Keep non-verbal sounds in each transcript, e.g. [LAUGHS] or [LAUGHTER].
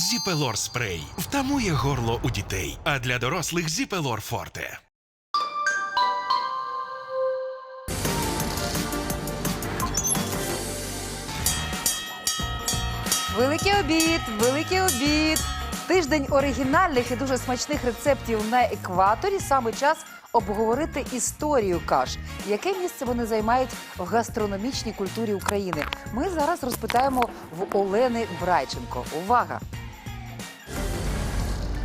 Зіпелор спрей втамує горло у дітей, а для дорослих Зіпелор Форте. Великий обід, великий обід. Тиждень оригінальних і дуже смачних рецептів на екваторі. Саме час обговорити історію каш. Яке місце вони займають в гастрономічній культурі України? Ми зараз розпитаємо в Олени Брайченко. Увага!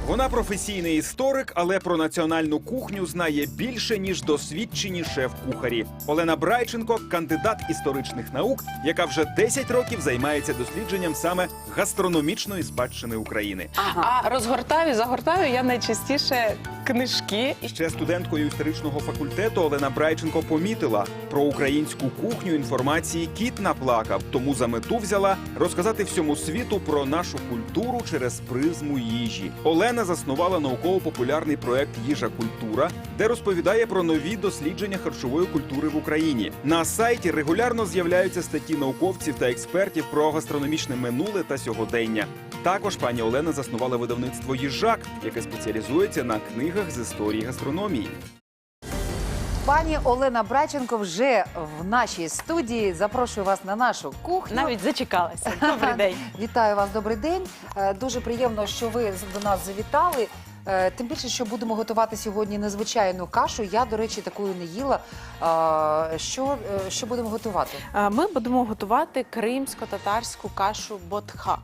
Вона професійний історик, але про національну кухню знає більше ніж досвідчені шеф-кухарі. Олена Брайченко кандидат історичних наук, яка вже 10 років займається дослідженням саме гастрономічної спадщини України. А розгортаю, загортаю я найчастіше книжки. Ще студенткою історичного факультету Олена Брайченко помітила про українську кухню інформації кіт наплакав, тому за мету взяла розказати всьому світу про нашу культуру через призму їжі. Олена заснувала науково-популярний проект Їжа культура, де розповідає про нові дослідження харчової культури в Україні. На сайті регулярно з'являються статті науковців та експертів про гастрономічне минуле та сьогодення. Також пані Олена заснувала видавництво Їжак, яке спеціалізується на книгах з історії гастрономії. Пані Олена Брайченко вже в нашій студії. Запрошую вас на нашу кухню. Навіть зачекалася. [LAUGHS] Добрий день. Вітаю вас, добрий день. Е, Дуже приємно, що ви до нас завітали. Е, Тим більше, що будемо готувати сьогодні незвичайну кашу. Я, до речі, такою не їла. Е, Що, е, що будемо готувати? Е, Ми будемо готувати кримсько-татарську кашу ботха.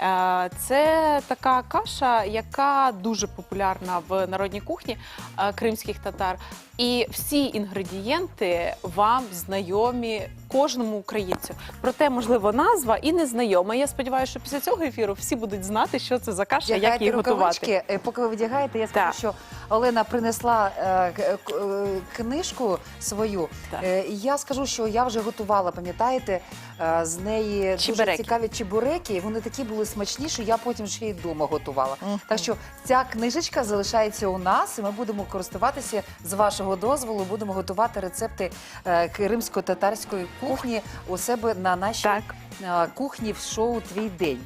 Е, Це така каша, яка дуже популярна в народній кухні е, кримських татар. І всі інгредієнти вам знайомі кожному українцю. Проте, можливо, назва і не знайома. Я сподіваюся, що після цього ефіру всі будуть знати, що це за каша, як її готувати. рукавички. Е, Поки ви вдягаєте, я скажу, Так. що Олена принесла е, к- к- е, книжку свою. Так. Е, і я скажу, що я вже готувала, пам'ятаєте, е, з неї дуже Чебуреки. цікаві чебуреки. Вони такі були смачні, що я потім ще й вдома готувала. Так що ця книжечка залишається у нас, і ми будемо користуватися з вашого дозволу. Будемо готувати рецепти е, кримсько-татарської кухні у себе на нашій Так. е, кухні в шоу Твій день.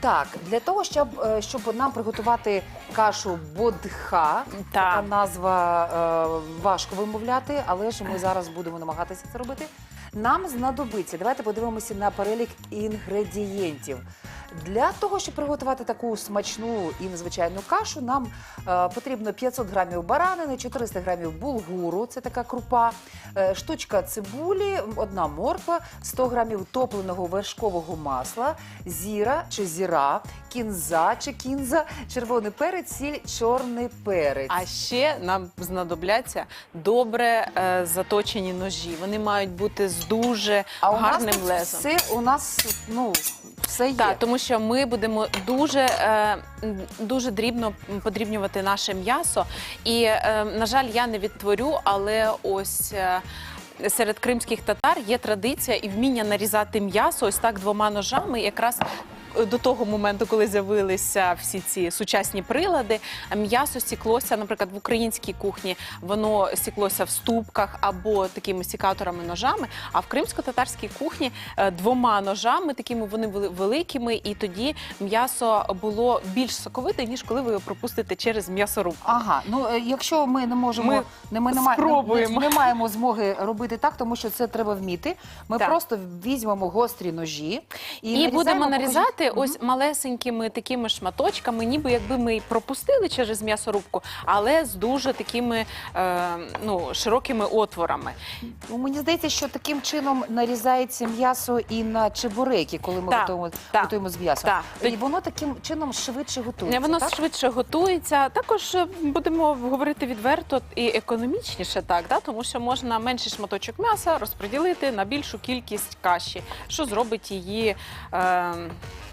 Так, для того, щоб, е, щоб нам приготувати кашу бодха, така назва е, важко вимовляти, але ж ми зараз будемо намагатися це робити. Нам знадобиться. Давайте подивимося на перелік інгредієнтів. Для того, щоб приготувати таку смачну і незвичайну кашу, нам е, потрібно 500 грамів баранини, 400 грамів булгуру, це така крупа, е, штучка цибулі, одна морква, 100 грамів топленого вершкового масла, зіра чи зіра, кінза чи кінза, червоний перець, сіль, чорний перець. А ще нам знадобляться добре е, заточені ножі. Вони мають бути з дуже А у нас гарним тут лезом. все у нас ну все є. Так, тому що ми будемо дуже, е, дуже дрібно подрібнювати наше м'ясо. І, е, на жаль, я не відтворю, але ось. е, Серед кримських татар є традиція і вміння нарізати м'ясо ось так двома ножами. Якраз до того моменту, коли з'явилися всі ці сучасні прилади, м'ясо сіклося, наприклад, в українській кухні воно сіклося в ступках або такими сікаторами ножами. А в кримсько-татарській кухні е, двома ножами, такими вони були великими, і тоді м'ясо було більш соковите, ніж коли ви його пропустите через м'ясорубку. Ага, ну е, якщо ми не можемо, Ми не ми не, спробуємо. не, не маємо змоги робити так, тому що це треба вміти. Ми Так. просто візьмемо гострі ножі і, І, будемо нарізаємо, нарізати ось малесенькими такими шматочками, ніби якби ми пропустили через м'ясорубку, але з дуже такими е, ну, широкими отворами. Ну, мені здається, що таким чином нарізається м'ясо і на чебуреки, коли ми Так, готуємо, так, готуємо з м'ясом. так. І воно таким чином швидше готується. Воно так? швидше готується. Також е, будемо говорити відверто і економічніше, так да? тому що можна менший шматочок м'яса розподілити на більшу кількість каші, що зробить її. Е,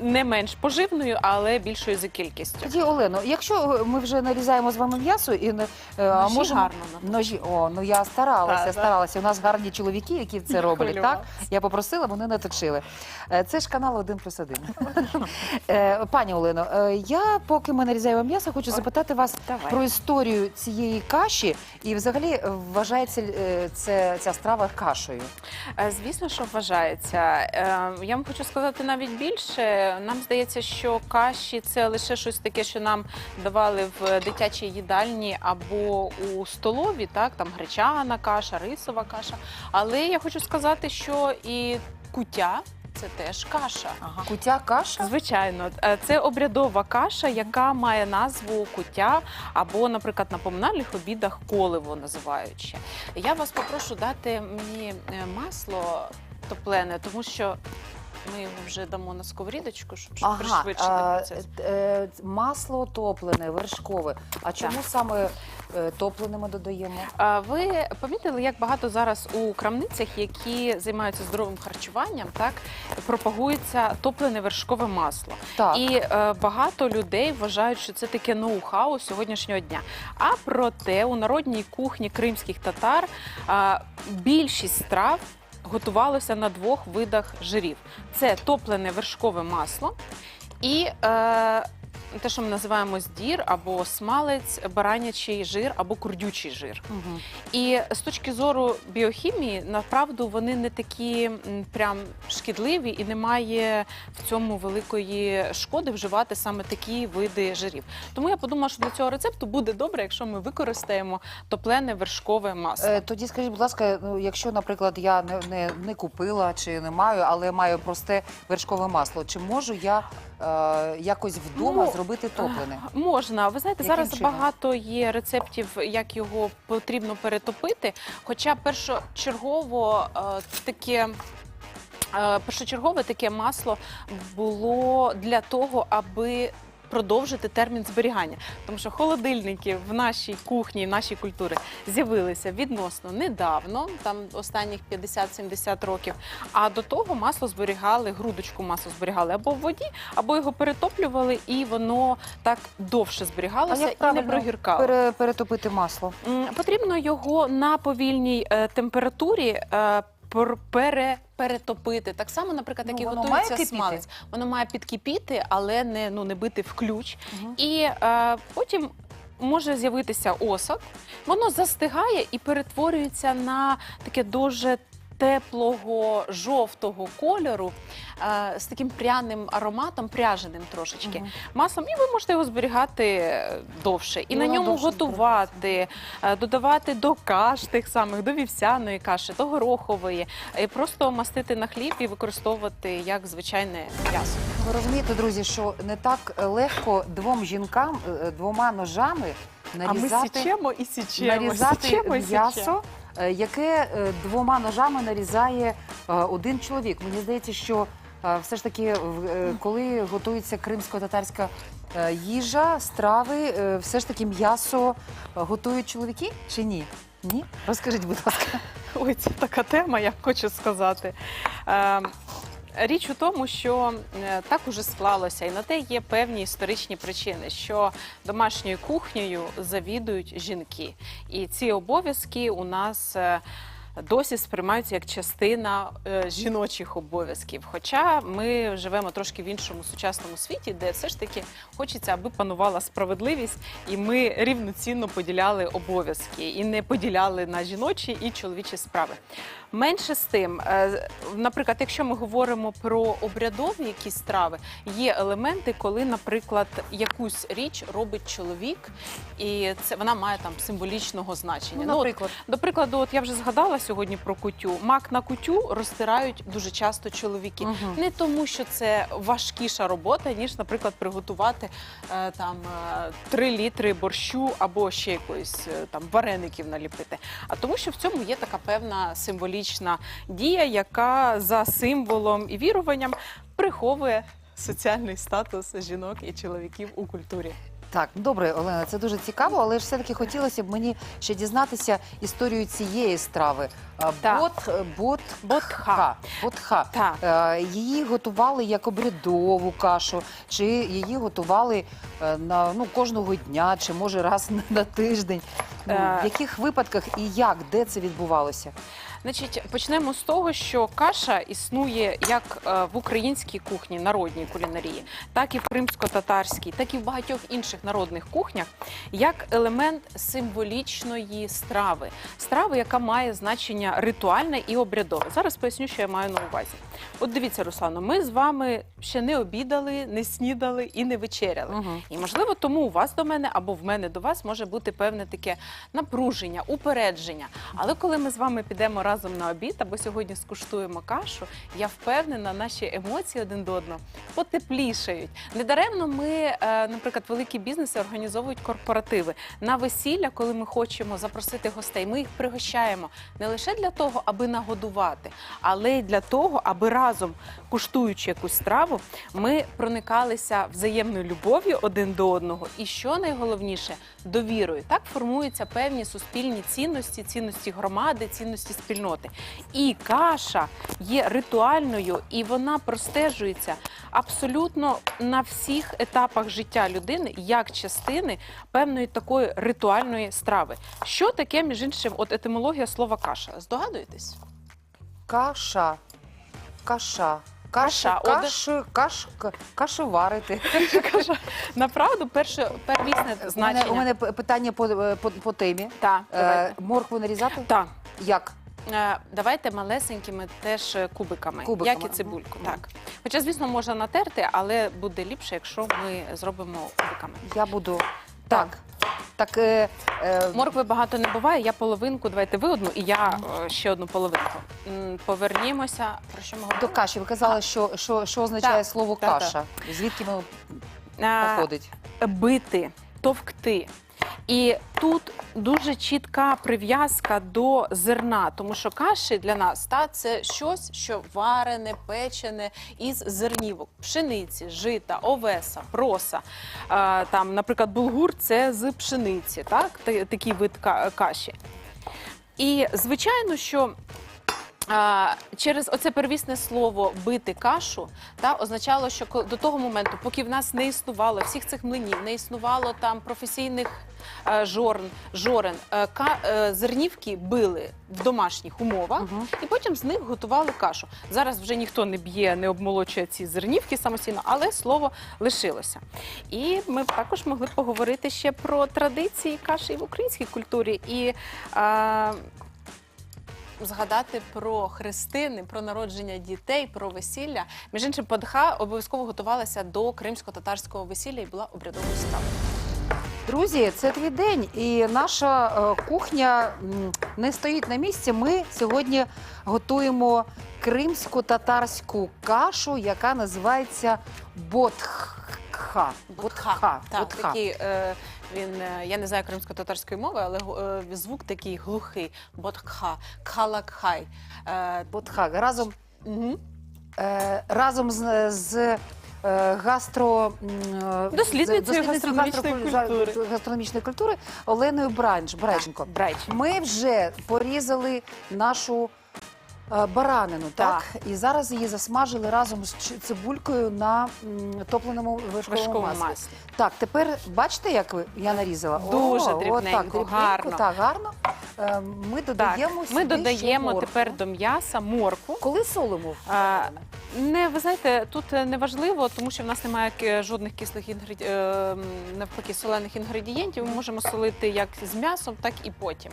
Не менш поживною, але більшою за кількістю. Тоді, Олено, якщо ми вже нарізаємо з вами м'ясо і не е, Ножі можемо гарно ножі. О, ну я старалася, старалася. У нас гарні чоловіки, які це роблять. Так я попросила, вони не точили. Е, Це ж канал 1 плюс 1. Е, Пані Олено, е, я поки ми нарізаємо м'ясо, хочу запитати вас Давай. про історію цієї каші. І взагалі е, вважається е, це ця страва кашею. Е, Звісно, що вважається. Е, Я вам хочу сказати навіть більше. Нам здається, що каші це лише щось таке, що нам давали в дитячій їдальні або у столові, так там гречана каша, рисова каша. Але я хочу сказати, що і кутя це теж каша. Кутя каша? Звичайно, Е, це обрядова каша, яка має назву куття або, наприклад, на поминальних обідах коливо називаючи. Я вас попрошу дати мені е, масло топлене, тому що ми його вже дамо на сковорідочку, щоб, щоб пришвидшити процес. е, масло топлене, вершкове. А чому саме е, топлене ми додаємо? А Ви помітили, як багато зараз у крамницях, які займаються здоровим харчуванням, так пропагується топлене вершкове масло. Так. І е, багато людей вважають, що це таке ноу-хау сьогоднішнього дня. А проте у народній кухні кримських татар е, більшість страв готувалося на двох видах жирів: це топлене вершкове масло і. Е, те, що ми називаємо здір або смалець, баранячий жир або курдючий жир. Мгм. І з точки зору біохімії, направду вони не такі м, прям шкідливі і немає в цьому великої шкоди вживати саме такі види жирів. Тому я подумала, що для цього рецепту буде добре, якщо ми використаємо топлене вершкове масло. Е, Тоді скажіть, будь ласка, ну якщо, наприклад, я не, не, не купила чи не маю, але маю просте вершкове масло, чи можу я е, якось вдома Ну, зробити топлене? Можна, ви знаєте, Яким зараз чином? багато є рецептів, як його потрібно перетопити. Хоча першочергово е, таке. е, Першочергове таке масло було для того, аби продовжити термін зберігання, тому що холодильники в нашій кухні, в нашій культурі з'явилися відносно недавно, там останніх 50-70 років. А до того масло зберігали, грудочку масла зберігали або в воді, або його перетоплювали, і воно так довше зберігалося і не прогіркало. пере, перетопити масло? Потрібно його на повільній е, температурі е, пере, перетопити. Так само, наприклад, Ну, як і воно готується має смалець. Воно має підкипіти, але не, ну, не бити в ключ. Угу. І е, потім. Може з'явитися осад, воно застигає і перетворюється на таке дуже теплого жовтого кольору е, з таким пряним ароматом, пряженим трошечки Мгм. маслом, і ви можете його зберігати довше. І, І на ньому готувати, е, додавати до каш тих самих, до вівсяної каші, до горохової, і просто мастити на хліб і використовувати як звичайне м'ясо. Ви розумієте, друзі, що не так легко двом жінкам е, двома ножами нарізати, і січемо, нарізати м'ясо, яке е, двома ножами нарізає е, один чоловік. Мені здається, що е, все ж таки, е, коли готується кримсько-татарська е, їжа, страви, е, все ж таки м'ясо е, готують чоловіки чи ні? Ні? Розкажіть, будь ласка. Ой, це така тема, я хочу сказати. Річ у тому, що е, так уже склалося, і на те є певні історичні причини, що домашньою кухнею завідують жінки, і ці обов'язки у нас. е, Досі сприймаються як частина е, жіночих обов'язків. Хоча ми живемо трошки в іншому сучасному світі, де все ж таки хочеться, аби панувала справедливість, і ми рівноцінно поділяли обов'язки і не поділяли на жіночі і чоловічі справи. Менше з тим, е, наприклад, якщо ми говоримо про обрядові якісь страви, є елементи, коли, наприклад, якусь річ робить чоловік, і це вона має там символічного значення. Ну, от, до прикладу, от я вже згадала сьогодні про кутю. Мак на кутю розтирають дуже часто чоловіки. Мгм. Не тому, що це важкіша робота, ніж, наприклад, приготувати е, там е, 3 літри борщу або ще якоїсь там вареників наліпити. А тому, що в цьому є така певна символічна дія, яка за символом і віруванням приховує соціальний статус жінок і чоловіків у культурі. Так, добре, Олена, це дуже цікаво, але ж все-таки хотілося б мені ще дізнатися історію цієї страви. Так. Бот, бот, Ботха. Ботха. Так. Е, Її готували як обрядову кашу, чи її готували е, на ну кожного дня, чи може раз [LAUGHS] на- тиждень. Ну, Е. в яких випадках і як, де це відбувалося? Значить, почнемо з того, що каша існує як е, в українській кухні, народній кулінарії, так і в кримсько-татарській, так і в багатьох інших народних кухнях, як елемент символічної страви, страви, яка має значення ритуальне і обрядове. Зараз поясню, що я маю на увазі. От дивіться, Руслано, ми з вами ще не обідали, не снідали і не вечеряли. Мгм. І можливо, тому у вас до мене або в мене до вас може бути певне таке напруження, упередження. Але коли ми з вами підемо разом на обід, або сьогодні скуштуємо кашу, я впевнена, наші емоції один до одного потеплішають. Недаремно ми, е, наприклад, великі бізнеси організовують корпоративи на весілля, коли ми хочемо запросити гостей. Ми їх пригощаємо не лише для того, аби нагодувати, але й для того, аби разом куштуючи якусь страву, ми проникалися взаємною любов'ю один до одного. І що найголовніше довірою. Так формуються певні суспільні цінності, цінності громади, цінності спільноти. І каша є ритуальною, і вона простежується абсолютно на всіх етапах життя людини як частини певної такої ритуальної страви. Що таке, між іншим, от етимологія слова каша? Здогадуєтесь? Каша. Каша. Каша. Каша, каші, каш, к- варити. [LAUGHS] Каша. Направду, перше первісне У мене, у мене питання по, е, по, по темі. Та, Е, давайте. моркву нарізати? Та. Як? Е, Давайте малесенькими теж е, кубиками, Кубиками, як і цибульку. мгм. Так. Хоча, звісно, можна натерти, але буде ліпше, якщо ми зробимо кубиками. Я буду. Так. Так, е, е, Моркви багато не буває. Я половинку, давайте ви одну, і я е, ще одну половинку. М, Повернімося. Про що ми до говоримо? каші. Ви казали, що, що, що означає Так, слово так, так. каша? Звідки воно Е, походить? бити, товкти. І тут дуже чітка прив'язка до зерна, тому що каші для нас та це щось, що варене, печене із зернівок, пшениці, жита, овеса, проса. Е, там, наприклад, булгур це з пшениці, так? Такий вид каші. І звичайно, що а, через оце первісне слово бити кашу та означало, що до того моменту, поки в нас не існувало всіх цих млинів, не існувало там професійних е, жорн, жорен, е, ка, е, зернівки били в домашніх умовах, Мгм. і потім з них готували кашу. Зараз вже ніхто не б'є, не обмолочує ці зернівки самостійно, але слово лишилося. І ми б також могли поговорити ще про традиції каші в українській культурі. І е, згадати про хрестини, про народження дітей, про весілля. Між іншим, подха обов'язково готувалася до кримсько-татарського весілля і була обрядовою стравою. Друзі, це твій день, і наша е, кухня м, не стоїть на місці. Ми сьогодні готуємо кримсько-татарську кашу, яка називається ботха. Ботха. Так, Ботха. такий, е, він, е, я не знаю кримсько-татарської мови, але е, звук такий глухий. Ботха, калакхай. Е, Ботха. Разом, угу. е, разом з, з гастро Дослідницею гастрономічної культури. гастрономічної культури Оленою Бранч, Брайченко. Ми вже порізали нашу баранину, так? І зараз її засмажили разом з цибулькою на м, топленому вершковому, Вершковому маслі. маслі. Так, тепер бачите, як ви- я нарізала? Дуже О, от так, дрібненько, гарно. Так, гарно. Е, Ми Так, додаємо ми ще додаємо моркву. тепер до м'яса моркву. Коли солимо? А, не ви знаєте, тут е, не важливо, тому що в нас немає ки- жодних кислих інгреді... е, м, навпаки солених інгредієнтів. Ми можемо солити як з м'ясом, так і потім.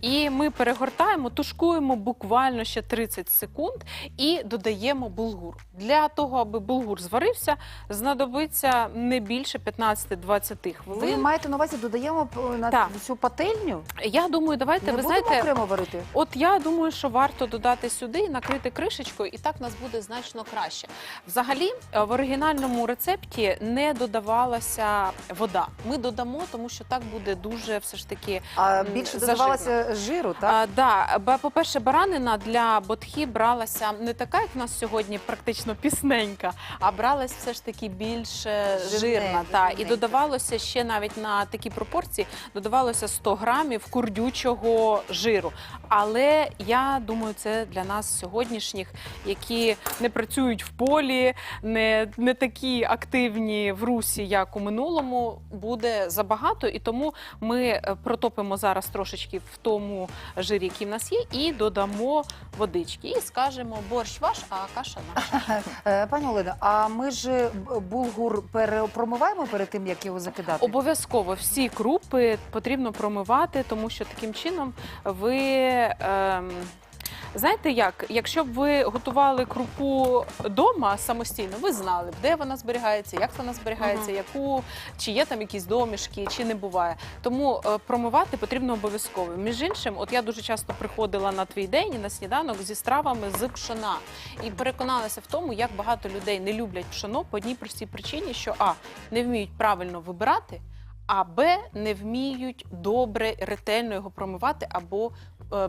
І ми перегортаємо, тушкуємо буквально ще 30 секунд і додаємо булгур. Для того, аби булгур зварився, знадобиться не більше 15-20 хвилин. Ви маєте на увазі, додаємо на Так. цю пательню? Я думаю, давайте Не ви будемо знаєте. окремо варити? От я думаю, що варто додати сюди і накрити кришечкою, і так нас буде значно краще. Взагалі, е, в оригінальному рецепті не додавалася вода. Ми додамо, тому що так буде дуже все ж таки. А більше зажирно. додавалося жиру, так? А, да, по-перше, баранина для ботхи бралася не така, як в нас сьогодні, практично пісненька, а бралась все ж таки більш е, Жирне, жирна. Та, і додавалося ще навіть на такі пропорції, додавалося 100 грамів курдючого до жиру. Але я думаю, це для нас сьогоднішніх, які не працюють в полі, не, не такі активні в русі, як у минулому, буде забагато. І тому ми е, протопимо зараз трошечки в тому жирі, який в нас є, і додамо водички. І скажемо борщ ваш, а каша наша. [LAUGHS] Е, Пані Олено, а ми ж булгур перепромиваємо перед тим, як його закидати? Обов'язково всі крупи потрібно промивати, тому що таким чином ви. Ем, Знаєте як, якщо б ви готували крупу вдома самостійно, ви знали б, де вона зберігається, як вона зберігається, яку чи є там якісь домішки, чи не буває. Тому е, промивати потрібно обов'язково. Між іншим, от я дуже часто приходила на твій день і на сніданок зі стравами з пшона і переконалася в тому, як багато людей не люблять пшоно по одній простій причині, що а не вміють правильно вибирати. А не вміють добре, ретельно його промивати, або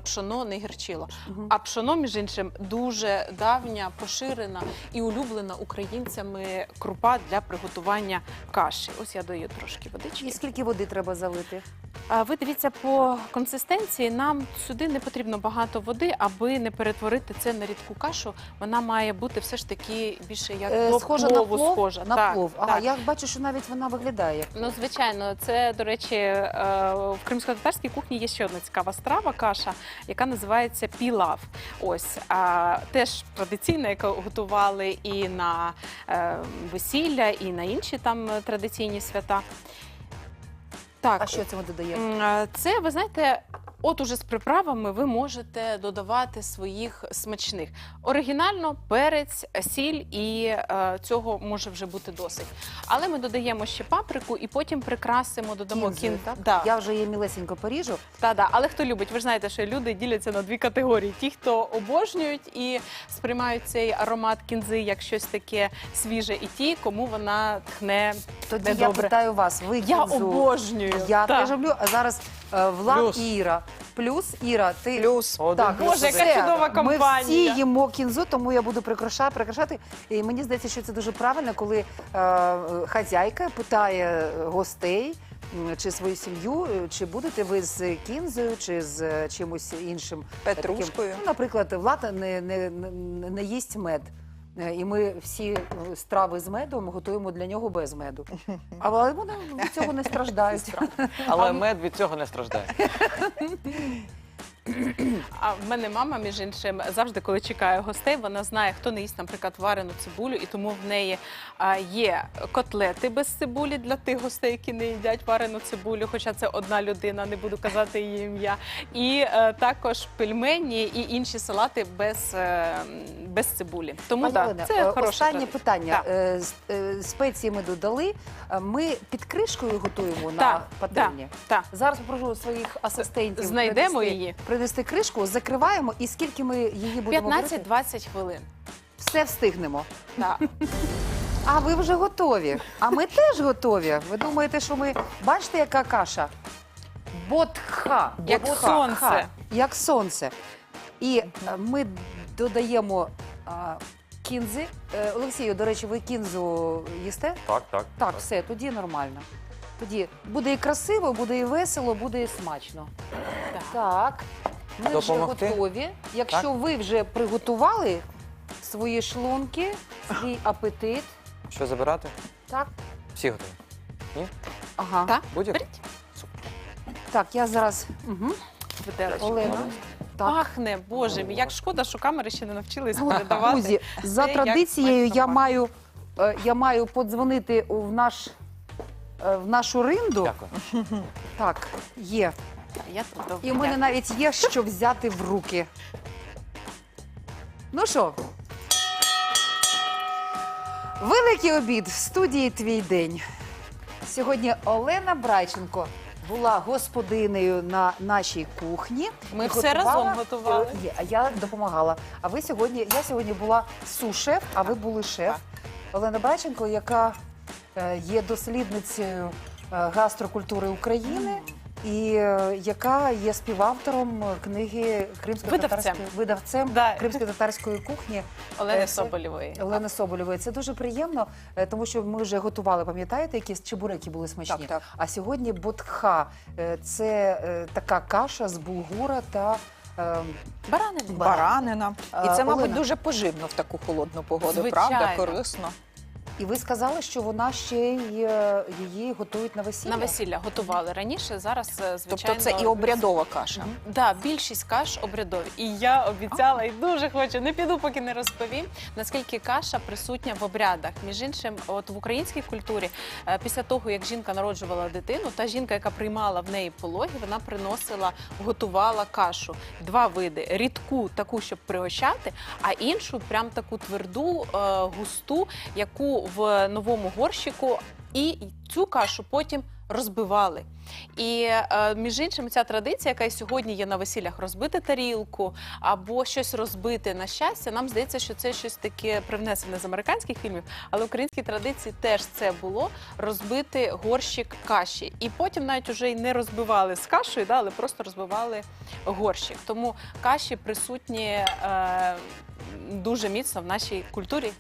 пшоно не гірчило. А пшоно, між іншим, дуже давня, поширена і улюблена українцями крупа для приготування каші. Ось я даю трошки водички. І скільки води треба залити? А ви дивіться по консистенції. Нам сюди не потрібно багато води, аби не перетворити це на рідку кашу. Вона має бути все ж таки більше як Е, схожа на плов? схожа. На так, плов. Так. я бачу, що навіть вона виглядає як Ну, звичайно, це до речі, е, в кримсько-татарській кухні є ще одна цікава страва, каша, яка називається пілав. Ось а, теж традиційна, яку готували і на е, весілля, і на інші там традиційні свята. Так, А що це ми додаємо? М, е, Це, ви знаєте, от уже з приправами ви можете додавати своїх смачних. Оригінально перець, сіль, і е, цього може вже бути досить. Але ми додаємо ще паприку і потім прикрасимо, додамо Кінзою, кін. так? Да. Я вже її мілесенько поріжу. Та, да. Але хто любить, ви ж знаєте, що люди діляться на дві категорії: ті, хто обожнюють і сприймають цей аромат кінзи як щось таке свіже, і ті, кому вона тхне. Тоді я питаю вас, ви Я обожнюю. Я Так. теж люблю. А зараз е, Влад Плюс. і Іра. Плюс Іра, ти Плюс Так, Боже, яка все. чудова Ми компанія. всі їмо кінзу, тому я буду прикрашати, прикрашати. І мені здається, що це дуже правильно, коли е, хазяйка питає гостей. м, Чи свою сім'ю, е, чи будете ви з кінзою, чи з е, чимось іншим е, таким? Петрушкою. Ну, наприклад, Влада не, не, не, не їсть мед. Е, І ми всі е, страви з медом готуємо для нього без меду. [LAUGHS] Але вони від цього не страждають. Але мед від цього не страждає. [LAUGHS] А в мене мама, між іншим, завжди, коли чекає гостей, вона знає, хто не їсть, наприклад, варену цибулю, і тому в неї а, є котлети без цибулі для тих гостей, які не їдять варену цибулю, хоча це одна людина, не буду казати її ім'я. І е, також пельмені і інші салати без, е, без цибулі. Тому Пані так, Олена, це е, хороша останнє традиція. питання. Так. Е, з- е, Спеції ми додали. Е, Ми під кришкою готуємо на Так, пательні. Так. Зараз попрошу своїх асистентів Знайдемо принести, її. Принести кришку, закриваємо і скільки ми її будемо варити? 15-20 хвилин. Все встигнемо. Так. [LAUGHS] А ви вже готові. А ми теж готові. Ви думаєте, що ми бачите, яка каша? Ботха. Як Ботха. сонце. Як сонце. І е, ми додаємо а, кінзи. Е, Олексію, до речі, ви кінзу їсте? Так, так. Так, все, тоді нормально. Тоді буде і красиво, буде і весело, буде і смачно. Так. Ми Допомогти? вже готові. Якщо ви вже приготували свої шлунки, свій апетит, Що забирати? так, Всі готові. ага. Так, беріть. Так, я зараз. Угу. Олена. Так. Пахне, боже мій, як шкода, що камери ще не навчились передавати. Друзі, за Це як традицією я пахне. маю, е, я маю подзвонити в наш. Е, В нашу ринду Дякую. [LAUGHS] так є. Я тут. І в мене навіть є що взяти в руки. Ну що? Великий обід в студії Твій день. Сьогодні Олена Брайченко була господинею на нашій кухні. Ми і все разом готували. Ні, а я допомагала. А ви сьогодні, я сьогодні була су-шеф, а ви були шеф. Олена Брайченко, яка є дослідницею е, гастрокультури України. і е, яка є співавтором книги кримсько-татарської Видавцем. Да. кримсько-татарської кухні Олени Е, Соболєвої. Олени Соболєвої. Це дуже приємно, е, тому що ми вже готували, пам'ятаєте, якісь чебуреки були смачні. Так, так. А сьогодні ботха Е, це е, така каша з булгура та е, Баранини. Баранина. І це, мабуть, Олена. дуже поживно в таку холодну погоду, Звичайно. правда? Корисно. І ви сказали, що вона ще й е, її готують на весілля. На весілля готували раніше. Зараз, е, звичайно, Тобто це і обрядова каша. Да, більшість каш обрядові. І я обіцяла і дуже хочу, не піду, поки не розповім, наскільки каша присутня в обрядах. Між іншим, от в українській культурі, е, після того як жінка народжувала дитину, та жінка, яка приймала в неї пологи, вона приносила, готувала кашу. Два види: рідку, таку, щоб пригощати, а іншу прям таку тверду, е, густу, яку в новому горщику. І цю кашу потім розбивали. І е, між іншим, ця традиція, яка і сьогодні є на весіллях, розбити тарілку або щось розбити на щастя. Нам здається, що це щось таке привнесене з американських фільмів, але в українській традиції теж це було розбити горщик каші. І потім навіть уже й не розбивали з кашею, да, але просто розбивали горщик. Тому каші присутні е, дуже міцно в нашій культурі.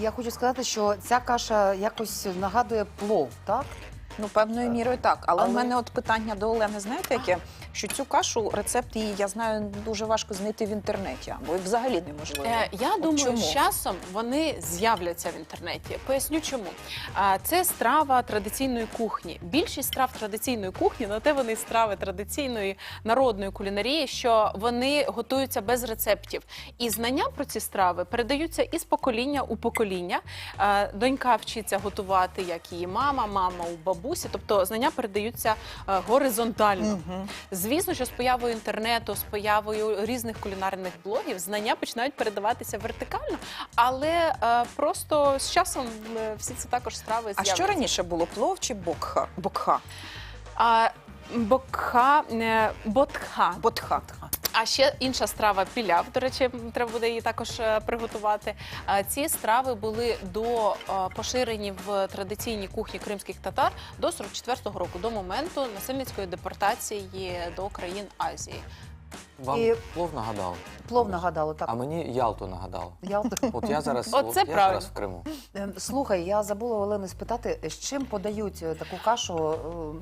Я хочу сказати, що ця каша якось нагадує плов, так? Ну, певною мірою так. Але, Але- в мене от питання до Олени, знаєте, яке? Що цю кашу, рецепт її, я знаю, дуже важко знайти в інтернеті, або взагалі неможливо. Е, я От думаю, чому? з часом вони з'являться в інтернеті. Поясню чому. А, Це страва традиційної кухні. Більшість страв традиційної кухні, на те вони страви традиційної народної кулінарії, що вони готуються без рецептів. І знання про ці страви передаються із покоління у покоління. Донька вчиться готувати, як її мама, мама у бабусі. Тобто знання передаються е, горизонтально. Звісно, що з появою інтернету, з появою різних кулінарних блогів, знання починають передаватися вертикально, але е, просто з часом е, всі це також страви А що раніше було плов чи бокха? Бокха. А, бокха, ботха. Ботха. А ще інша страва піляв. До речі, треба буде її також е, приготувати. Ці страви були до е, поширені в традиційній кухні кримських татар до 44-го року, до моменту насильницької депортації до країн Азії. Вам І- плов нагадав, Плов нагадало так. а мені Ялту нагадав. Я... От я зараз, Оце от я правильно. зараз в Криму. Е, Слухай, я забула Олени спитати, з чим подають е, таку кашу е,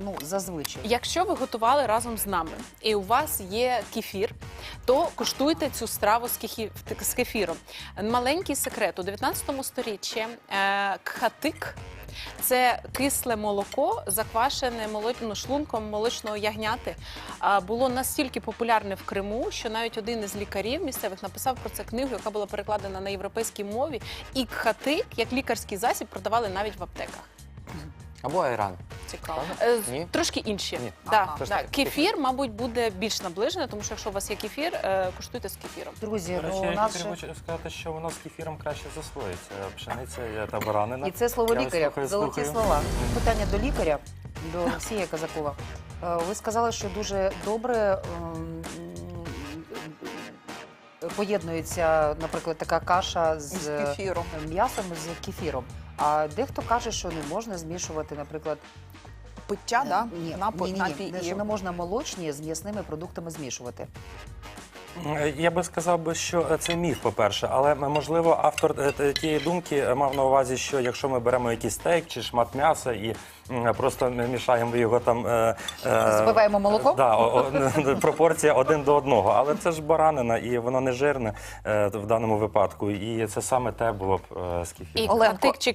ну, зазвичай? Якщо ви готували разом з нами і у вас є кефір, то куштуйте цю страву з, кефі- з кефіром. Маленький секрет у 19 сторіччі е, кхатик. Це кисле молоко, заквашене молоч... ну, шлунком молочного ягняти. Було настільки популярне в Криму, що навіть один із лікарів місцевих написав про це книгу, яка була перекладена на європейській мові. І кхатик, як лікарський засіб, продавали навіть в аптеках. Або айран. Цікаво. Е, Ні? Трошки інші. Ні. Да, Ага. Да. так, Кефір, мабуть, буде більш наближений, тому що якщо у вас є кефір, е, куштуйте з кефіром. Друзі, До речі, ну, у я нас же... хочу сказати, що воно з кефіром краще засвоїться. Пшениця є та баранина. і це слово Я лікаря, слухаю, золоті слухаю. слова. Питання до лікаря, до Олексія Казакова. Е, Ви сказали, що дуже добре ем, поєднується, наприклад, така каша з, З кефіром. м'ясом з кефіром. А дехто каже, що не можна змішувати, наприклад, Пиття, да? ні, Напо- ні, ні, ні, і- що не можна молочні з м'ясними продуктами змішувати. Е, Я би сказав би, що е, це міф, по-перше, але можливо автор е, тієї думки е, мав на увазі, що якщо ми беремо якийсь стейк чи шмат м'яса і просто мішаємо його там. е, е, Збиваємо молоком? Да, о- о, [LAUGHS] пропорція один до одного. Але це ж баранина, і воно не жирне в даному випадку. І це саме те було б е, з І кефіром. Оленко. катик чи,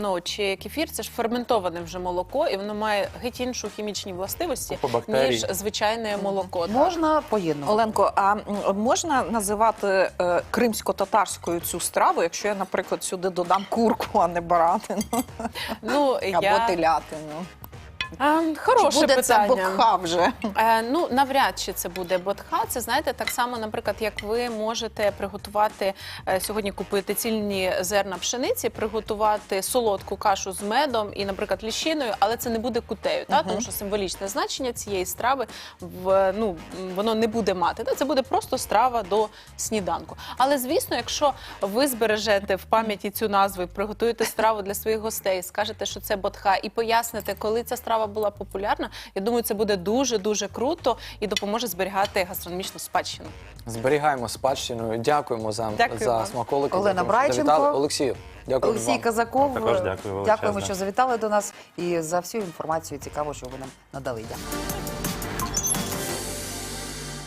ну, чи кефір це ж ферментоване вже молоко, і воно має геть іншу хімічні властивості, ніж звичайне молоко. Можна поєднувати. Оленко, а можна називати кримсько-татарською цю страву, якщо я, наприклад, сюди додам курку, а не баранину Ну, або я... телятину? А, хороше буде це питання. бокха вже? Е, ну, навряд чи це буде ботха. Це знаєте, так само, наприклад, як ви можете приготувати е, сьогодні купити цільні зерна пшениці, приготувати солодку кашу з медом і, наприклад, ліщиною, але це не буде кутею, та? тому що символічне значення цієї страви в ну воно не буде мати. Та? Це буде просто страва до сніданку. Але звісно, якщо ви збережете в пам'яті цю назву, і приготуєте страву для своїх гостей, скажете, що це ботха, і поясните, коли ця страва страва була популярна. Я думаю, це буде дуже дуже круто і допоможе зберігати гастрономічну спадщину. Зберігаємо спадщину. Дякуємо за, Дякую за вам. смаколики. Олена що Брайченко. завітали. Олексію, дякую Олексій вам. Казаков. Також дякую величезне. Дякуємо, що завітали до нас і за всю інформацію цікаву, що ви нам надали. Дякую.